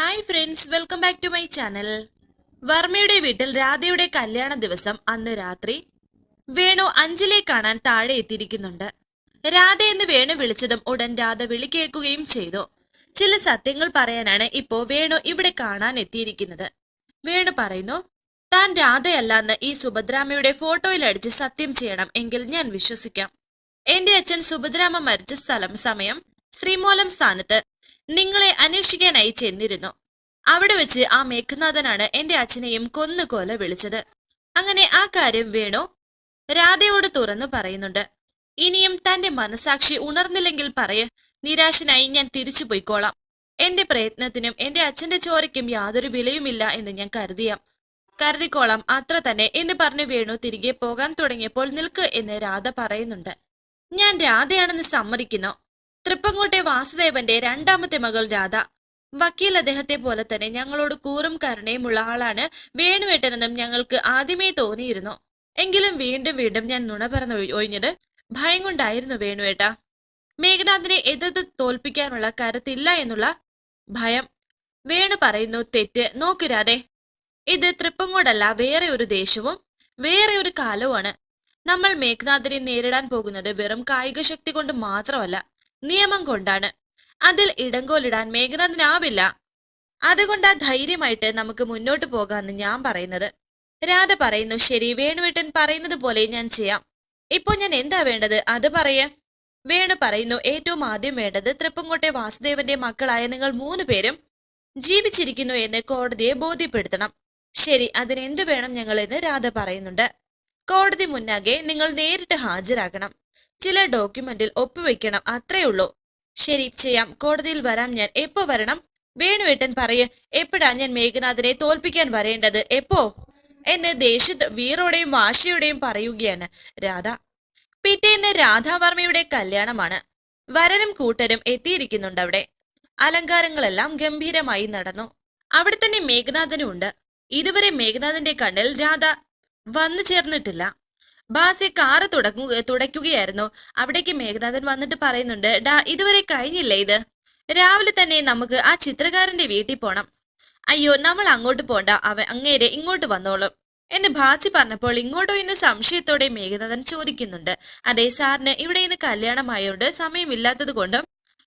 Hi friends welcome back to my channel വർമ്മയുടെ വീട്ടിൽ രാധയുടെ കല്യാണ ദിവസം അന്ന് രാത്രി വേണു അഞ്ചിലെ കാണാൻ താഴെ എത്തിയിരിക്കുന്നുണ്ട്. രാധ എന്ന് വേണു വിളിച്ചതും ഉടൻ രാധ വിളി കേൾക്കുകയും ചെയ്തു. ചില സത്യങ്ങൾ പറയാനാണ് ഇപ്പോ വേണു ഇവിടെ കാണാൻ എത്തിയിരിക്കുന്നത്. വേണു പറയുന്നു താൻ രാധയല്ലെന്ന് ഈ സുഭദ്രാമയുടെ ഫോട്ടോയിൽ അടിച്ച് സത്യം ചെയ്യണം എങ്കിൽ ഞാൻ വിശ്വസിക്കാം. എന്റെ അച്ഛൻ സുഭദ്രാമ മരിച്ച സ്ഥലം സമയം ശ്രീമൂലം സ്ഥാനത്ത് നിങ്ങളെ അന്വേഷിക്കാനായി ചെന്നിരുന്നു. അവിടെ വെച്ച് ആ മേഘനാഥനാണ് എന്റെ അച്ഛനെയും കൊന്നുകൊല വിളിച്ചത്. അങ്ങനെ ആ കാര്യം വേണു രാധയോട് തുറന്നു പറയുന്നുണ്ട്. ഇനിയും തന്റെ മനസാക്ഷി ഉണർന്നില്ലെങ്കിൽ പറയ. നിരാശനായി ഞാൻ തിരിച്ചു പോയിക്കോളാം. എന്റെ പ്രയത്നത്തിനും എന്റെ അച്ഛന്റെ ചോരയ്ക്കും യാതൊരു വിലയുമില്ല എന്ന് ഞാൻ കരുതിയാം. കരുതിക്കോളാം അത്ര തന്നെ എന്ന് പറഞ്ഞു വേണു തിരികെ പോകാൻ തുടങ്ങിയപ്പോൾ നിൽക്ക് എന്ന് രാധ പറയുന്നുണ്ട്. ഞാൻ രാധയാണെന്ന് സമ്മതിക്കുന്നു. തൃപ്പങ്കോട്ടെ വാസുദേവന്റെ രണ്ടാമത്തെ മകൾ രാധ. വക്കീൽ അദ്ദേഹത്തെ പോലെ തന്നെ ഞങ്ങളോട് കൂറും കരുണയുമുള്ള ആളാണ് വേണുവേട്ടനെന്നും ഞങ്ങൾക്ക് ആദ്യമേ തോന്നിയിരുന്നു. എങ്കിലും വീണ്ടും വീണ്ടും ഞാൻ നുണ പറഞ്ഞു ഒഴിഞ്ഞത് ഭയം കൊണ്ടായിരുന്നു വേണുവേട്ട. മേഘനാഥിനെ എതിർത്ത് തോൽപ്പിക്കാനുള്ള കരുത്തില്ല എന്നുള്ള ഭയം. വേണു പറയുന്നു തെറ്റ്. നോക്കിരാതെ ഇത് തൃപ്പങ്കോടല്ല വേറെ ഒരു ദേശവും വേറെ ഒരു കാലവുമാണ്. നമ്മൾ മേഘനാഥിനെ നേരിടാൻ പോകുന്നത് വെറും കായിക ശക്തി കൊണ്ട് മാത്രമല്ല. നിയമം കൊണ്ടാണ്. അതിൽ ഇടങ്കോലിടാൻ അതുകൊണ്ട് ആ ധൈര്യമായിട്ട് നമുക്ക് മുന്നോട്ട് പോകാമെന്ന് ഞാൻ പറയുന്നത്. രാധ പറയുന്നു ശരി വേണുവേട്ടൻ പറയുന്നത് പോലെ ഞാൻ ചെയ്യാം. ഇപ്പൊ ഞാൻ എന്താ വേണ്ടത്? അത് പറയേ. വേണു പറയുന്നു ഏറ്റവും ആദ്യം വേണ്ടത് തൃപ്പങ്കോട്ടെ വാസുദേവന്റെ മക്കളായ നിങ്ങൾ മൂന്ന് പേരും ജീവിച്ചിരിക്കുന്നു എന്ന് കോടതിയെ ബോധ്യപ്പെടുത്തണം. ശരി അതിനെന്ത് വേണം ഞങ്ങൾ എന്ന് രാധ പറയുന്നുണ്ട്. കോടതി മുന്നാകെ നിങ്ങൾ നേരിട്ട് ഹാജരാകണം. ചില ഡോക്യുമെന്റിൽ ഒപ്പുവെക്കണം അത്രേ ഉള്ളൂ. ശരി ചെയ്യാം. കോടതിയിൽ വരാം ഞാൻ. എപ്പോ വരണം? വേണുവേട്ടൻ പറയ എപ്പോഴാ ഞാൻ മേഘനാഥിനെ തോൽപ്പിക്കാൻ വരേണ്ടത്? എപ്പോ? എന്ന് ദേഷ്യത്ത് വീറോടെയും വാശിയോടെയും പറയുകയാണ്. രാധ. പിറ്റേന്ന് രാധാവർമ്മയുടെ കല്യാണമാണ്. വരനും കൂട്ടരും എത്തിയിരിക്കുന്നുണ്ട് അവിടെ. അലങ്കാരങ്ങളെല്ലാം ഗംഭീരമായി നടന്നു. അവിടെ തന്നെ മേഘനാഥനും ഉണ്ട് ഇതുവരെ മേഘനാഥന്റെ കണ്ണിൽ രാധ വന്നു ചേർന്നിട്ടില്ല. ബാസെ കാറ് തുടങ്ങു തുടയ്ക്കുകയായിരുന്നു. അവിടേക്ക് മേഘനാഥൻ വന്നിട്ട് പറയുന്നുണ്ട് ഡാ ഇതുവരെ കഴിഞ്ഞില്ലേ ഇത്? രാവിലെ തന്നെ നമുക്ക് ആ ചിത്രകാരന്റെ വീട്ടിൽ പോണം. അയ്യോ നമ്മൾ അങ്ങോട്ട് പോണ്ട. അവൻ അങ്ങേരെ ഇങ്ങോട്ട് വന്നോളും. എന്ന് ഭാസി പറഞ്ഞപ്പോൾ ഇങ്ങോട്ടോ എന്ന് സംശയത്തോടെ മേഘനാഥൻ ചോദിക്കുന്നുണ്ട് അതെ സാറിന് ഇവിടെ ഇന്ന് കല്യാണമായോണ്ട് സമയമില്ലാത്തത് കൊണ്ടും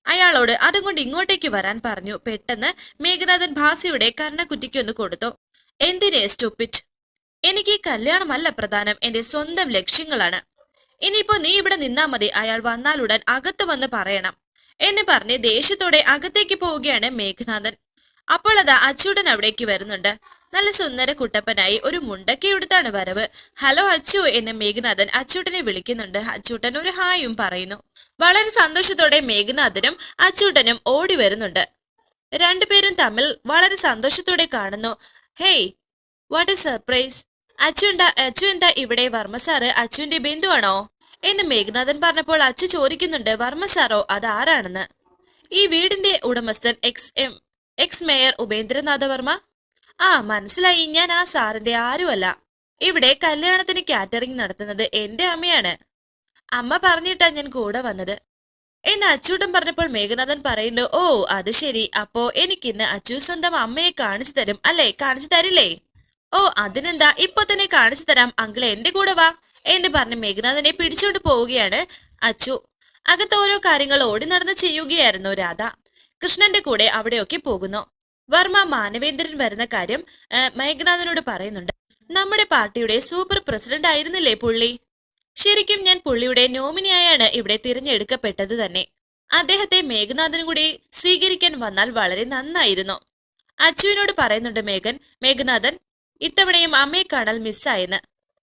അയാളോട് അതുകൊണ്ട് ഇങ്ങോട്ടേക്ക് വരാൻ പറഞ്ഞു. പെട്ടെന്ന് മേഘനാഥൻ ഭാസിയുടെ കർണക്കുറ്റിക്കൊന്ന് കൊടുത്തു. എന്തിനേ സ്റ്റുപ്പിറ്റ്? എനിക്ക് കല്യാണമല്ല പ്രധാനം എന്റെ സ്വന്തം ലക്ഷ്യങ്ങളാണ്. ഇനിയിപ്പോ നീ ഇവിടെ നിന്നാ മതി അയാൾ വന്നാലുടൻ അകത്ത് വന്ന് പറയണം. എന്ന് പറഞ്ഞ് ദേഷ്യത്തോടെ അകത്തേക്ക് പോവുകയാണ് മേഘനാഥൻ. അപ്പോൾ അതാ അച്ചുടൻ അവിടേക്ക് വരുന്നുണ്ട്. നല്ല സുന്ദര കുട്ടപ്പനായി ഒരു മുണ്ടൊക്കെ എടുത്താണ് വരവ്. ഹലോ അച്ചു എന്ന് മേഘനാഥൻ അച്ചൂട്ടനെ വിളിക്കുന്നുണ്ട്. അച്ചൂട്ടൻ ഒരു ഹായും പറയുന്നു. വളരെ സന്തോഷത്തോടെ മേഘനാഥനും അച്ചൂട്ടനും ഓടി വരുന്നുണ്ട്. രണ്ടുപേരും തമ്മിൽ വളരെ സന്തോഷത്തോടെ കാണുന്നു. Hey what a surprise Achu എന്താ എന്താ ഇവിടെ? വർമ്മ സാറ് അച്ചുവിന്റെ ബന്ധുവാണോ? എന്ന് മേഘനാഥൻ പറഞ്ഞപ്പോൾ അച്ചു ചോദിക്കുന്നുണ്ട് വർമ്മ സാറോ അത് ആരാണെന്ന്? ഈ വീടിന്റെ ഉടമസ്ഥൻ ex M ex mayor Upendranatha Varma? ആ മനസ്സിലായി ഞാൻ ആ സാറിന്റെ ആരുമല്ല. ഇവിടെ കല്യാണത്തിന് കാറ്ററിംഗ് നടത്തുന്നത് എന്റെ അമ്മയാണ്. അമ്മ പറഞ്ഞിട്ടാ ഞാൻ കൂടെ വന്നത്. എന്ന് അച്ചൂട്ടൻ പറഞ്ഞപ്പോൾ മേഘനാഥൻ പറയുന്നു ഓ അത് ശരി. അപ്പോ എനിക്കിന്ന് അച്ചു സ്വന്തം അമ്മയെ കാണിച്ചു തരും അല്ലേ? കാണിച്ചു തരില്ലേ? ഓ അതിനെന്താ? ഇപ്പൊ തന്നെ കാണിച്ചു തരാം. അങ്കിൾ എന്റെ കൂടെ വാ. എന്ന് പറഞ്ഞ് മേഘനാഥനെ പിടിച്ചോണ്ട് പോവുകയാണ് അച്ചു. അകത്ത് ഓരോ കാര്യങ്ങൾ ഓടി നടന്ന് ചെയ്യുകയായിരുന്നു രാധ. കൃഷ്ണന്റെ കൂടെ അവിടെയൊക്കെ പോകുന്നു. വർമ്മ മാനവേന്ദ്രൻ വരുന്ന കാര്യം മേഘനാഥനോട് പറയുന്നുണ്ട്. നമ്മുടെ പാർട്ടിയുടെ സൂപ്പർ പ്രസിഡന്റ് ആയിരുന്നില്ലേ പുള്ളി? ശരിക്കും ഞാൻ പുള്ളിയുടെ നോമിനിയായാണ് ഇവിടെ തിരഞ്ഞെടുക്കപ്പെട്ടത് തന്നെ. അദ്ദേഹത്തെ മേഘനാഥൻ കൂടി സ്വീകരിക്കാൻ വന്നാൽ വളരെ നന്നായിരുന്നു. അച്ചുവിനോട് പറയുന്നുണ്ട് മേഘൻ മേഘനാഥൻ ഇത്തവണയും അമ്മയെ കാണാൻ മിസ്സായെന്ന്.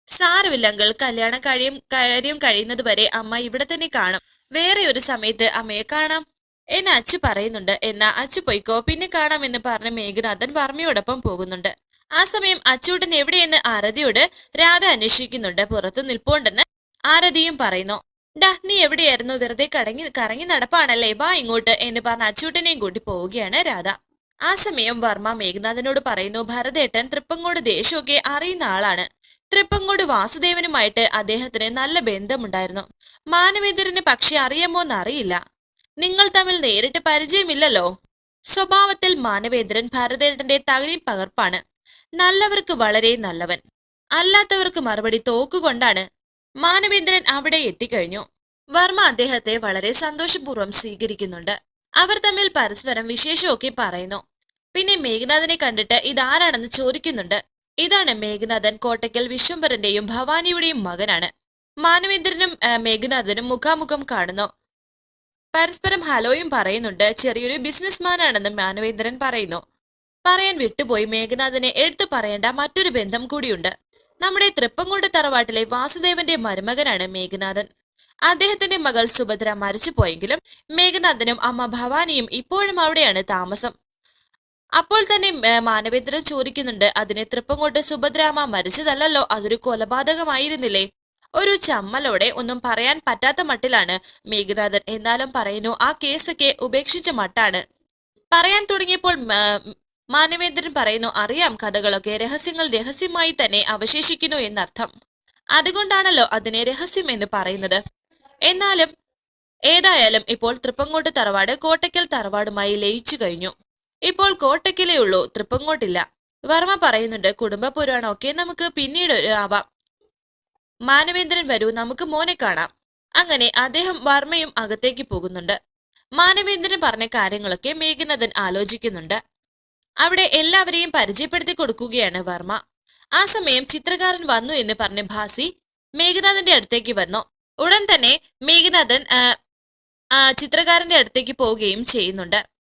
സാരമില്ലെങ്കിൽ കല്യാണം കഴിയും കാര്യം കഴിയുന്നത് വരെ അമ്മ ഇവിടെ തന്നെ കാണും. വേറെ ഒരു സമയത്ത് അമ്മയെ കാണാം എന്ന് അച്ചു പറയുന്നുണ്ട്. എന്നാ അച്ചു പോയിക്കോ പിന്നെ കാണാം എന്ന് പറഞ്ഞ മേഘനാഥൻ വർമ്മയോടൊപ്പം പോകുന്നുണ്ട്. ആ സമയം അച്ചൂട്ടൻ എവിടെയെന്ന് ആരതിയോട് രാധ അന്വേഷിക്കുന്നുണ്ട്. പുറത്ത് നിൽപ്പുണ്ടെന്ന് ആരതിയും പറയുന്നു. ഡാ നീ എവിടെയായിരുന്നു? വെറുതെ കടങ്ങി കറങ്ങി നടപ്പാണല്ലേ? വാ ഇങ്ങോട്ട് എന്ന് പറഞ്ഞ അച്ചൂട്ടനെയും കൂട്ടി പോവുകയാണ് രാധ. ആ സമയം വർമ്മ മേഘനാഥനോട് പറയുന്നു ഭരതേട്ടൻ തൃപ്പങ്ങോട് ദേശമൊക്കെ അറിയുന്ന ആളാണ്. തൃപ്പങ്ങോട് വാസുദേവനുമായിട്ട് അദ്ദേഹത്തിന് നല്ല ബന്ധമുണ്ടായിരുന്നു. മാനവേന്ദ്രന് പക്ഷെ അറിയാമോ എന്നറിയില്ല. നിങ്ങൾ തമ്മിൽ നേരിട്ട് പരിചയമില്ലല്ലോ. സ്വഭാവത്തിൽ മാനവേന്ദ്രൻ ഭരതേട്ടന്റെ തകലി പകർപ്പാണ്. നല്ലവർക്ക് വളരെ നല്ലവൻ. അല്ലാത്തവർക്ക് മറുപടി തോക്കുകൊണ്ടാണ് മാനവേന്ദ്രൻ അവിടെ എത്തിക്കഴിഞ്ഞു. വർമ്മ അദ്ദേഹത്തെ വളരെ സന്തോഷപൂർവം സ്വീകരിക്കുന്നുണ്ട്. അവർ തമ്മിൽ പരസ്പരം വിശേഷമൊക്കെ പറയുന്നു. പിന്നെ മേഘനാഥനെ കണ്ടിട്ട് ഇതാരാണെന്ന് ചോദിക്കുന്നുണ്ട്. ഇതാണ് മേഘനാഥൻ കോട്ടയ്ക്കൽ വിശ്വംഭരന്റെയും ഭവാനിയുടെയും മകനാണ്. മാനവേന്ദ്രനും മേഘനാഥനും മുഖാമുഖം കാണുന്നു. പരസ്പരം ഹലോയും പറയുന്നുണ്ട് ചെറിയൊരു ബിസിനസ്മാനാണെന്ന് മാനവേന്ദ്രൻ പറയുന്നു. പറയാൻ വിട്ടുപോയി മേഘനാഥനെ എടുത്തു പറയേണ്ട മറ്റൊരു ബന്ധം കൂടിയുണ്ട്. നമ്മുടെ തൃപ്പങ്കോട് തറവാട്ടിലെ വാസുദേവന്റെ മരുമകനാണ് മേഘനാഥൻ. അദ്ദേഹത്തിന്റെ മകൾ സുഭദ്ര മരിച്ചുപോയെങ്കിലും മേഘനാഥനും അമ്മ ഭവാനിയും ഇപ്പോഴും അവിടെയാണ് താമസം. അപ്പോൾ തന്നെ മാനവേന്ദ്രൻ ചോദിക്കുന്നുണ്ട് അതിനെ തൃപ്പം കൊണ്ട് സുഭദ്രാമ മരിച്ചതല്ലല്ലോ അതൊരു കൊലപാതകമായിരുന്നില്ലേ? ഒരു ചമ്മലോടെ ഒന്നും പറയാൻ പറ്റാത്ത മട്ടിലാണ് മേഘനാഥൻ എന്നാലും പറയുന്നു ആ കേസൊക്കെ ഉപേക്ഷിച്ച മട്ടാണ്. പറയാൻ തുടങ്ങിയപ്പോൾ മാനവേന്ദ്രൻ പറയുന്നു അറിയാം കഥകളൊക്കെ രഹസ്യങ്ങൾ രഹസ്യമായി തന്നെ അവശേഷിക്കുന്നു എന്നർത്ഥം. അതുകൊണ്ടാണല്ലോ അതിനെ രഹസ്യം എന്ന് പറയുന്നത്. എന്നാലും ഏതായാലും ഇപ്പോൾ തൃപ്പങ്കോട്ട് തറവാട് കോട്ടയ്ക്കൽ തറവാടുമായി ലയിച്ചു കഴിഞ്ഞു. ഇപ്പോൾ കോട്ടക്കിലേ ഉള്ളൂ. തൃപ്പങ്കോട്ടില്ല. വർമ്മ പറയുന്നുണ്ട് കുടുംബ പുരാണമൊക്കെ നമുക്ക് പിന്നീട് ആവാം. മാനവേന്ദ്രൻ വരൂ നമുക്ക് മോനെ കാണാം. അങ്ങനെ അദ്ദേഹം വർമ്മയും അകത്തേക്ക് പോകുന്നുണ്ട്. മാനവേന്ദ്രൻ പറഞ്ഞ കാര്യങ്ങളൊക്കെ മേഘനാഥൻ ആലോചിക്കുന്നുണ്ട്. അവിടെ എല്ലാവരെയും പരിചയപ്പെടുത്തി കൊടുക്കുകയാണ് വർമ്മ. ആ സമയം ചിത്രകാരൻ വന്നു എന്ന് പറഞ്ഞ ഭാസി മേഘനാഥന്റെ അടുത്തേക്ക് വന്നു. ഉടൻ തന്നെ മേഘനാഥൻ ചിത്രകാരന്റെ അടുത്തേക്ക് പോവുകയും ചെയ്യുന്നുണ്ട്.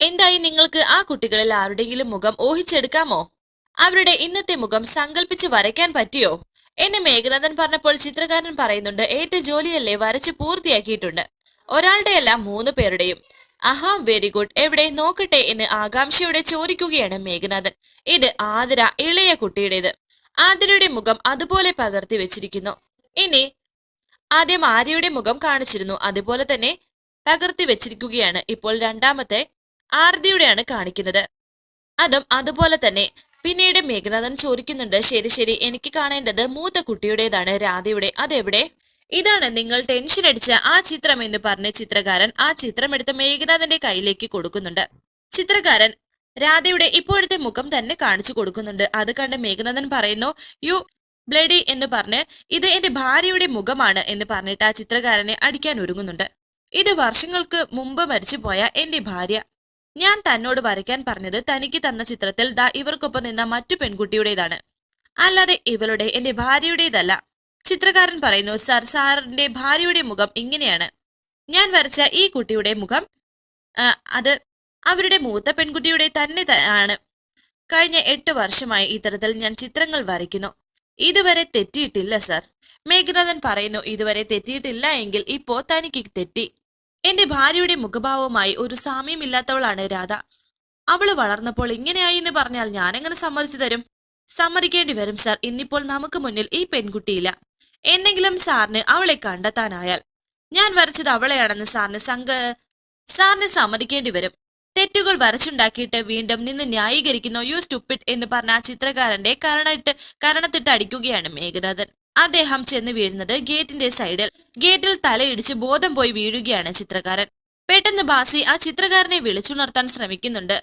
എന്തായി നിങ്ങൾക്ക് ആ കുട്ടികളിൽ ആരുടെയെങ്കിലും മുഖം ഊഹിച്ചെടുക്കാമോ? അവരുടെ ഇന്നത്തെ മുഖം സങ്കല്പിച്ച് വരയ്ക്കാൻ പറ്റിയോ? എന്നെ മേഘനാഥൻ പറഞ്ഞപ്പോൾ ചിത്രകാരൻ പറയുന്നുണ്ട് ഏറ്റ ജോലിയല്ലേ വരച്ച് പൂർത്തിയാക്കിയിട്ടുണ്ട്. ഒരാളുടെയല്ല മൂന്ന് പേരുടെയും. ആഹാ വെരി ഗുഡ്. എവിടെ? നോക്കട്ടെ എന്ന് ആകാംക്ഷയോടെ ചോദിക്കുകയാണ് മേഘനാഥൻ. ഇത് ആതിര ഇളയ കുട്ടിയുടേത്. ആതിരയുടെ മുഖം അതുപോലെ പകർത്തി വെച്ചിരിക്കുന്നു. ഇനി ആദ്യം ആര്യയുടെ മുഖം കാണിച്ചിരുന്നു. അതുപോലെ തന്നെ പകർത്തി വെച്ചിരിക്കുകയാണ്. ഇപ്പോൾ രണ്ടാമത്തെ ആർതിയുടെയാണ് കാണിക്കുന്നത്. അതും അതുപോലെ തന്നെ പിന്നീട് മേഘനാഥൻ ചോദിക്കുന്നുണ്ട് ശരി ശരി എനിക്ക് കാണേണ്ടത് മൂത്ത കുട്ടിയുടേതാണ് രാധയുടെ. അതെവിടെ? ഇതാണ് നിങ്ങൾ ടെൻഷൻ അടിച്ച ആ ചിത്രം എന്ന് പറഞ്ഞ് ചിത്രകാരൻ ആ ചിത്രം എടുത്ത് മേഘനാഥന്റെ കയ്യിലേക്ക് കൊടുക്കുന്നുണ്ട്. ചിത്രകാരൻ രാധയുടെ ഇപ്പോഴത്തെ മുഖം തന്നെ കാണിച്ചു കൊടുക്കുന്നുണ്ട്. അത് കണ്ട് മേഘനാഥൻ പറയുന്നു യു ബ്ലഡി എന്ന് പറഞ്ഞ് ഇത് എന്റെ ഭാര്യയുടെ മുഖമാണ് എന്ന് പറഞ്ഞിട്ട് ആ ചിത്രകാരനെ അടിക്കാൻ ഒരുങ്ങുന്നുണ്ട്. ഇത് വർഷങ്ങൾക്ക് മുമ്പ് മരിച്ചുപോയ എന്റെ ഭാര്യ ഞാൻ തന്നോട് വരയ്ക്കാൻ പറഞ്ഞത് തനിക്ക് തന്ന ചിത്രത്തിൽ ദാ ഇവർക്കൊപ്പം നിന്ന മറ്റു പെൺകുട്ടിയുടേതാണ്. അല്ലാതെ ഇവളുടെ എന്റെ ഭാര്യയുടേതല്ല. ചിത്രകാരൻ പറയുന്നു സർ സാറിന്റെ ഭാര്യയുടെ മുഖം ഇങ്ങനെയാണ്. ഞാൻ വരച്ച ഈ കുട്ടിയുടെ മുഖം അത് അവരുടെ മൂത്ത പെൺകുട്ടിയുടെ തന്നെ ആണ്. കഴിഞ്ഞ എട്ട് വർഷമായി ഇത്തരത്തിൽ ഞാൻ ചിത്രങ്ങൾ വരയ്ക്കുന്നു. ഇതുവരെ തെറ്റിയിട്ടില്ല സർ. മേഘനാഥൻ പറയുന്നു ഇതുവരെ തെറ്റിയിട്ടില്ല എങ്കിൽ ഇപ്പോ തനിക്ക് തെറ്റി. എന്റെ ഭാര്യയുടെ മുഖഭാവവുമായി ഒരു സാമ്യമില്ലാത്തവളാണ് രാധ. അവൾ വളർന്നപ്പോൾ ഇങ്ങനെയായി എന്ന് പറഞ്ഞാൽ ഞാനെങ്ങനെ സമ്മതിച്ചു തരും? സമ്മതിക്കേണ്ടി വരും സാർ. ഇന്നിപ്പോൾ നമുക്ക് മുന്നിൽ ഈ പെൺകുട്ടിയില്ല. എന്നെങ്കിലും സാറിന് അവളെ കണ്ടെത്താനായാൽ. ഞാൻ വരച്ചത് അവളെയാണെന്ന് സാറിന് സംഘ സാറിന് സമ്മതിക്കേണ്ടി വരും. തെറ്റുകൾ വരച്ചുണ്ടാക്കിയിട്ട് വീണ്ടും നിന്ന് ന്യായീകരിക്കുന്ന? യു സ്റ്റുപ്പിഡ് എന്ന് പറഞ്ഞ ആ ചിത്രകാരന്റെ കരണയിട്ട് കരണത്തിട്ട് അടിക്കുകയാണ് മേഘനാഥൻ. അദ്ദേഹം ചെന്ന് വീഴുന്നത് ഗേറ്റിന്റെ സൈഡിൽ. ഗേറ്റിൽ തലയിടിച്ച് ബോധം പോയി വീഴുകയാണ് ചിത്രകാരൻ. പെട്ടെന്ന് ബാസി ആ ചിത്രകാരനെ വിളിച്ചുണർത്താൻ ശ്രമിക്കുന്നുണ്ട്.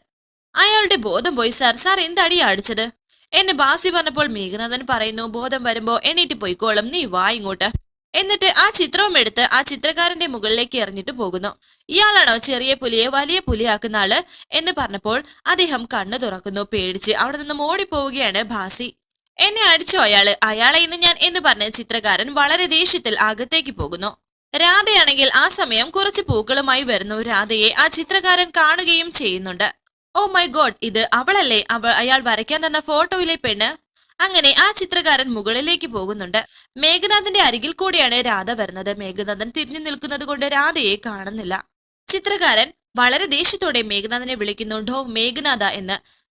അയാളുടെ ബോധം പോയി സാർ സാർ എന്താടി അടിച്ചത്? എന്നെ ബാസി പറഞ്ഞപ്പോൾ മേഘനാഥൻ പറയുന്നു ബോധം വരുമ്പോ എണീറ്റ് പോയിക്കോളും നീ വാ ഇങ്ങോട്ട്. എന്നിട്ട് ആ ചിത്രവും എടുത്ത് ആ ചിത്രകാരന്റെ മുകളിലേക്ക് എറിഞ്ഞിട്ട് പോകുന്നു. ഇയാളാണോ ചെറിയ പുലിയെ വലിയ പുലിയാക്കുന്ന ആൾ? എന്ന് പറഞ്ഞപ്പോൾ അദ്ദേഹം കണ്ണു തുറക്കുന്നു പേടിച്ച്. അവിടെ നിന്നും ഓടിപ്പോവുകയാണ് ഭാസി എന്നെ അടിച്ചോ അയാൾ? അയാളെ ഇന്ന് ഞാൻ എന്ന് പറഞ്ഞ ചിത്രകാരൻ വളരെ ദേഷ്യത്തിൽ അകത്തേക്ക് പോകുന്നു. രാധയാണെങ്കിൽ ആ സമയം കുറച്ച് പൂക്കളുമായി വരുന്നു. രാധയെ ആ ചിത്രകാരൻ കാണുകയും ചെയ്യുന്നുണ്ട്. ഓ മൈ ഗോഡ് ഇത് അവളല്ലേ? അവൾ അയാൾ വരയ്ക്കാൻ തന്ന ഫോട്ടോയിലെ പെണ്ണ്? അങ്ങനെ ആ ചിത്രകാരൻ മുകളിലേക്ക് പോകുന്നുണ്ട്. മേഘനാഥന്റെ അരികിൽ കൂടിയാണ് രാധ വരുന്നത്. മേഘനാഥൻ തിരിഞ്ഞു നിൽക്കുന്നത് കൊണ്ട് രാധയെ കാണുന്നില്ല. ചിത്രകാരൻ വളരെ ദേഷ്യത്തോടെ മേഘനാഥനെ വിളിക്കുന്നു. ഡോ മേഘനാഥ എന്ന്.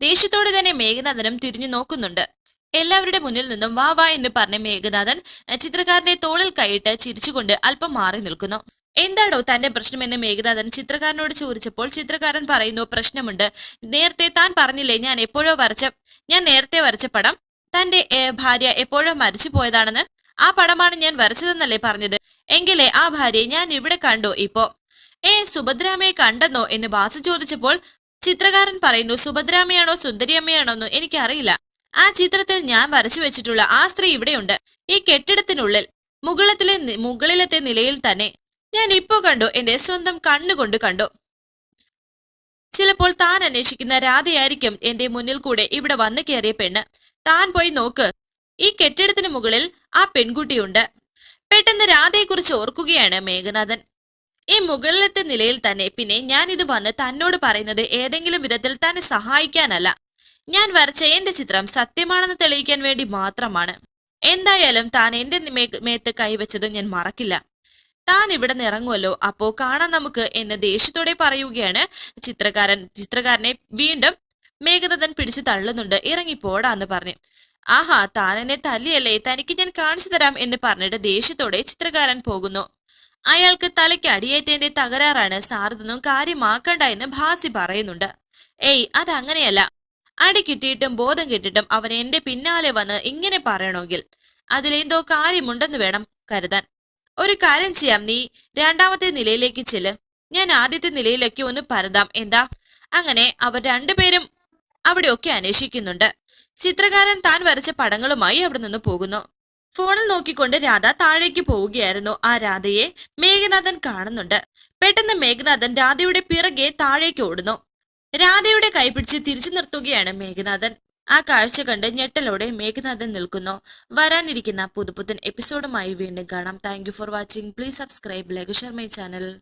ദേഷ്യത്തോടെ തന്നെ മേഘനാഥനും തിരിഞ്ഞു നോക്കുന്നുണ്ട്. എല്ലാവരുടെ മുന്നിൽ നിന്നും വാ വാ എന്ന് പറഞ്ഞ മേഘനാഥൻ ചിത്രകാരനെ ചിത്രകാരന്റെ തോളിൽ കൈയിട്ട് ചിരിച്ചുകൊണ്ട് അല്പം മാറി നിൽക്കുന്നു. എന്താണോ തന്റെ പ്രശ്നമെന്ന് മേഘനാഥൻ ചിത്രകാരനോട് ചോദിച്ചപ്പോൾ ചിത്രകാരൻ പറയുന്നു പ്രശ്നമുണ്ട്. നേരത്തെ താൻ പറഞ്ഞില്ലേ ഞാൻ എപ്പോഴോ വരച്ച ഞാൻ നേരത്തെ വരച്ച പടം? തന്റെ ഭാര്യ എപ്പോഴോ മരിച്ചു പോയതാണെന്ന്? ആ പടമാണ് ഞാൻ വരച്ചതെന്നല്ലേ പറഞ്ഞത്? എങ്കിലേ ആ ഭാര്യയെ ഞാൻ ഇവിടെ കണ്ടു ഇപ്പോ. ഏ സുഭദ്രാമയെ കണ്ടെന്നോ? എന്ന് ബാസു ചോദിച്ചപ്പോൾ ചിത്രകാരൻ പറയുന്നു സുഭദ്രാമയാണോ സുന്ദരിയമ്മയാണോ എന്ന് എനിക്കറിയില്ല. ആ ചിത്രത്തിൽ ഞാൻ വരച്ചു വെച്ചിട്ടുള്ള ആ സ്ത്രീ ഇവിടെയുണ്ട്. ഈ കെട്ടിടത്തിനുള്ളിൽ മുകളിലെ മുകളിലത്തെ നിലയിൽ തന്നെ ഞാൻ ഇപ്പോ കണ്ടു എന്റെ സ്വന്തം കണ്ണുകൊണ്ട് കണ്ടു ചിലപ്പോൾ താൻ അന്വേഷിക്കുന്ന രാധയായിരിക്കും എന്റെ മുന്നിൽ കൂടെ ഇവിടെ വന്നു കയറിയ പെണ്ണ്. താൻ പോയി നോക്ക്. ഈ കെട്ടിടത്തിന് മുകളിൽ ആ പെൺകുട്ടിയുണ്ട്. പെട്ടെന്ന് രാധയെക്കുറിച്ച് ഓർക്കുകയാണ് മേഘനാഥൻ. ഈ മുകളിലത്തെ നിലയിൽ തന്നെ പിന്നെ ഞാൻ ഇത് വന്ന് തന്നോട് പറയുന്നത് ഏതെങ്കിലും വിധത്തിൽ തന്നെ സഹായിക്കാനല്ല. ഞാൻ വരച്ച എന്റെ ചിത്രം സത്യമാണെന്ന് തെളിയിക്കാൻ വേണ്ടി മാത്രമാണ്. എന്തായാലും താൻ എന്റെ മേത്ത് കൈവച്ചത് ഞാൻ മറക്കില്ല. താൻ ഇവിടെ നിറങ്ങുമല്ലോ അപ്പോ കാണാൻ നമുക്ക് എന്ന് ദേഷ്യത്തോടെ പറയുകയാണ് ചിത്രകാരൻ. ചിത്രകാരനെ വീണ്ടും മേഘനാഥൻ പിടിച്ചു തള്ളുന്നുണ്ട്. ഇറങ്ങിപ്പോടാന്ന് പറഞ്ഞു. ആഹാ താൻ എന്നെ തല്ലിയല്ലേ? തനിക്ക് ഞാൻ കാണിച്ചു തരാം എന്ന് പറഞ്ഞിട്ട് ദേഷ്യത്തോടെ ചിത്രകാരൻ പോകുന്നു. അയാൾക്ക് തലയ്ക്ക് അടിയേറ്റേന്റെ തകരാറാണ്. സാറിതൊന്നും കാര്യമാക്കണ്ട എന്ന് ഭാസി പറയുന്നുണ്ട്. ഏയ് അതങ്ങനെയല്ല. അടി കിട്ടിയിട്ടും ബോധം കിട്ടിയിട്ടും അവൻ എന്റെ പിന്നാലെ വന്ന് ഇങ്ങനെ പറയണമെങ്കിൽ അതിലെന്തോ കാര്യമുണ്ടെന്ന് വേണം കരുതാൻ. ഒരു കാര്യം ചെയ്യാം നീ രണ്ടാമത്തെ നിലയിലേക്ക് ചെല്ല്. ഞാൻ ആദ്യത്തെ നിലയിലേക്ക് ഒന്ന് പരതാം. എന്താ? അങ്ങനെ അവർ രണ്ടുപേരും അവിടെയൊക്കെ അന്വേഷിക്കുന്നുണ്ട്. ചിത്രകാരൻ താൻ വരച്ച പടങ്ങളുമായി അവിടെ നിന്ന് പോകുന്നു. ഫോണിൽ നോക്കിക്കൊണ്ട് രാധ താഴേക്ക് പോവുകയായിരുന്നു. ആ രാധയെ മേഘനാഥൻ കാണുന്നുണ്ട്. പെട്ടെന്ന് മേഘനാഥൻ രാധയുടെ പിറകെ താഴേക്ക് ഓടുന്നു. രാധയുടെ കൈപിടിച്ച് തിരിച്ചു നിർത്തുകയാണ് മേഘനാഥൻ. ആ കാഴ്ച കണ്ട് ഞെട്ടലോടെ മേഘനാഥൻ നിൽക്കുന്നു. വരാനിരിക്കുന്ന പുതുപുത്തൻ എപ്പിസോഡുമായി വീണ്ടും കാണാം. Thank for watching please subscribe like share my channel